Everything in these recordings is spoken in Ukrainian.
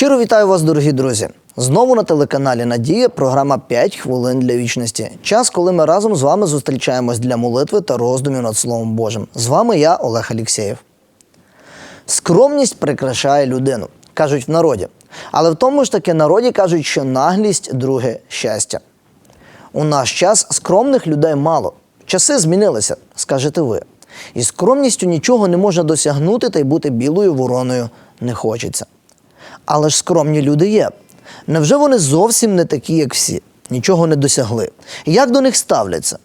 Щиро вітаю вас, дорогі друзі. Знову на телеканалі Надія, програма «5 хвилин для вічності. Час, коли ми разом з вами зустрічаємось для молитви та роздумів над Словом Божим. З вами я, Олег Алєксєєв. Скромність прикрашає людину, кажуть в народі. Але в тому ж таки народі кажуть, що наглість друге щастя. У наш час скромних людей мало. Часи змінилися, скажете ви. І скромністю нічого не можна досягнути та й бути білою вороною не хочеться. Але ж скромні люди є. Невже вони зовсім не такі, як всі, нічого не досягли? Як до них ставляться?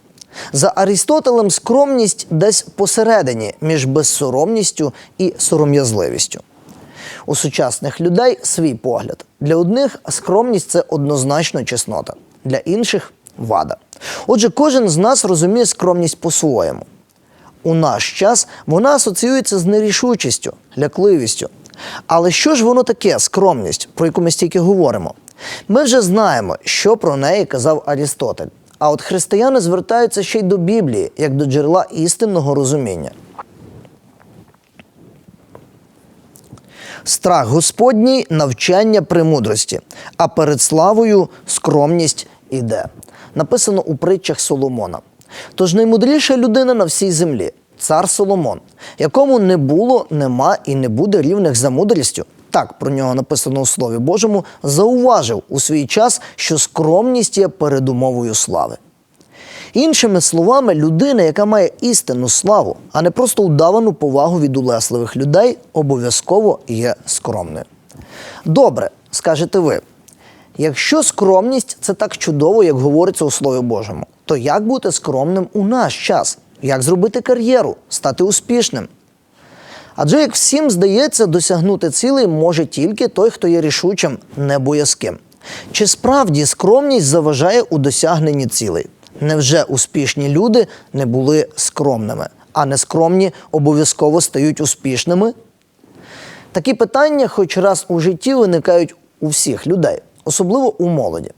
За Арістотелем скромність десь посередині між безсоромністю і сором'язливістю. У сучасних людей свій погляд. Для одних скромність це однозначно чеснота, для інших вада. Отже, кожен з нас розуміє скромність по-своєму. У наш час вона асоціюється з нерішучістю, лякливістю. Але що ж воно таке скромність, про яку ми стільки говоримо? Ми вже знаємо, що про неї казав Арістотель. А от християни звертаються ще й до Біблії, як до джерела істинного розуміння. Страх Господній навчання премудрості, а перед славою скромність іде. Написано у притчах Соломона. Тож наймудріша людина на всій землі цар Соломон, якому не було, нема і не буде рівних за мудрістю. Так про нього написано у Слові Божому, зауважив у свій час, що скромність є передумовою слави. Іншими словами, людина, яка має істинну славу, а не просто удавану повагу від улесливих людей, обов'язково є скромною. Добре, скажете ви. Якщо скромність це так чудово, як говориться у Слові Божому, то як бути скромним у наш час? Як зробити кар'єру, стати успішним? Адже, як всім здається, досягнути цілей може тільки той, хто є рішучим, не боязким. Чи справді скромність заважає у досягненні цілей? Невже успішні люди не були скромними, а нескромні обов'язково стають успішними? Такі питання, хоч раз у житті, виникають у всіх людей, особливо у молоді.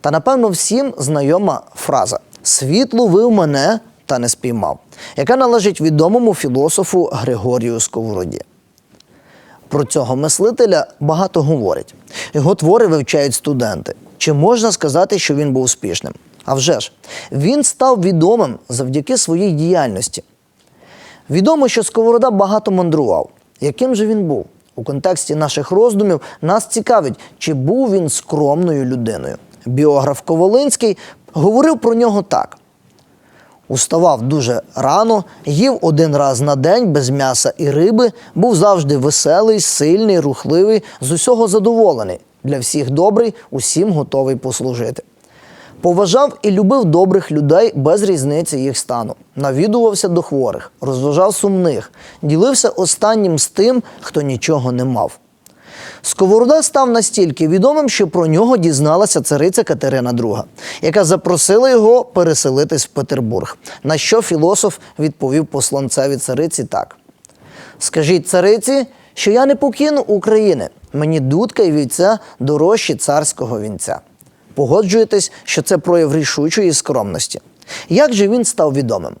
Та напевно всім знайома фраза Світ ловив мене та не спіймав, яка належить відомому філософу Григорію Сковороді. Про цього мислителя багато говорять. Його твори вивчають студенти. Чи можна сказати, що він був успішним? А вже ж, він став відомим завдяки своїй діяльності. Відомо, що Сковорода багато мандрував. Яким же він був? У контексті наших роздумів нас цікавить, чи був він скромною людиною. Біограф Ковалинський говорив про нього так: уставав дуже рано, їв один раз на день без м'яса і риби, був завжди веселий, сильний, рухливий, з усього задоволений, для всіх добрий, усім готовий послужити. Поважав і любив добрих людей без різниці їх стану, навідувався до хворих, розважав сумних, ділився останнім з тим, хто нічого не мав. Сковорода став настільки відомим, що про нього дізналася цариця Катерина II, яка запросила його переселитись в Петербург. На що філософ відповів посланцеві цариці так: Скажіть цариці, що я не покину України, мені дудка і війця дорожчі царського вінця. Погоджуєтесь, що це прояв рішучої скромності. Як же він став відомим?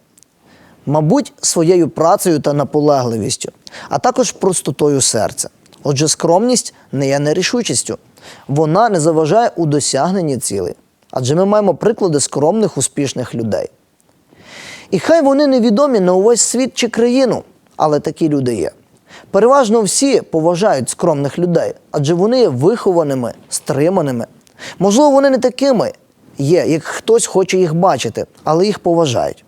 Мабуть, своєю працею та наполегливістю, а також простотою серця. Отже, скромність не є нерішучістю. Вона не заважає у досягненні цілей. Адже ми маємо приклади скромних успішних людей. І хай вони невідомі на увесь світ чи країну, але такі люди є. Переважно всі поважають скромних людей, адже вони є вихованими, стриманими. Можливо, вони не такими є, як хтось хоче їх бачити, але їх поважають.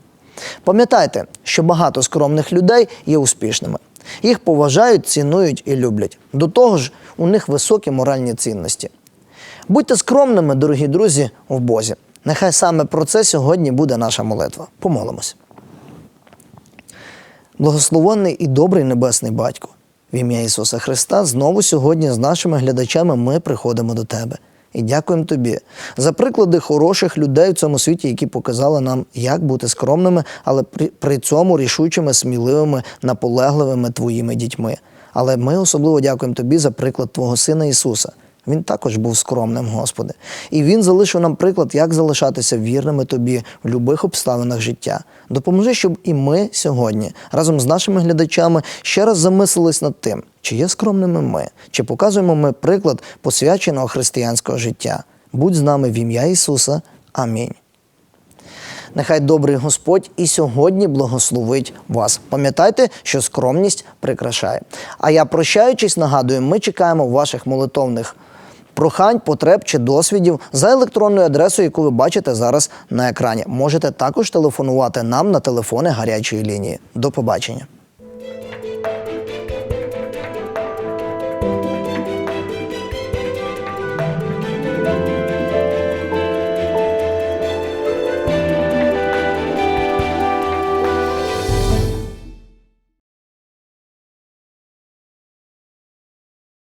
Пам'ятайте, що багато скромних людей є успішними. Їх поважають, цінують і люблять. До того ж, у них високі моральні цінності. Будьте скромними, дорогі друзі, в Бозі. Нехай саме про це сьогодні буде наша молитва. Помолимось. Благословенний і добрий Небесний Батько, в ім'я Ісуса Христа, знову сьогодні з нашими глядачами ми приходимо до Тебе. І дякуємо тобі за приклади хороших людей в цьому світі, які показали нам, як бути скромними, але при, при цьому рішучими, сміливими, наполегливими твоїми дітьми. Але ми особливо дякуємо тобі за приклад Твого Сина Ісуса. Він також був скромним, Господи. І він залишив нам приклад, як залишатися вірними тобі в будь-яких обставинах життя. Допоможи, щоб і ми сьогодні разом з нашими глядачами ще раз замислились над тим, чи є скромними ми, чи показуємо ми приклад посвяченого християнського життя. Будь з нами в ім'я Ісуса. Амінь. Нехай добрий Господь і сьогодні благословить вас. Пам'ятайте, що скромність прикрашає. А я прощаючись, нагадую, ми чекаємо ваших молитовних прохань, потреб чи досвідів за електронною адресою, яку ви бачите зараз на екрані. Можете також телефонувати нам на телефони гарячої лінії. До побачення.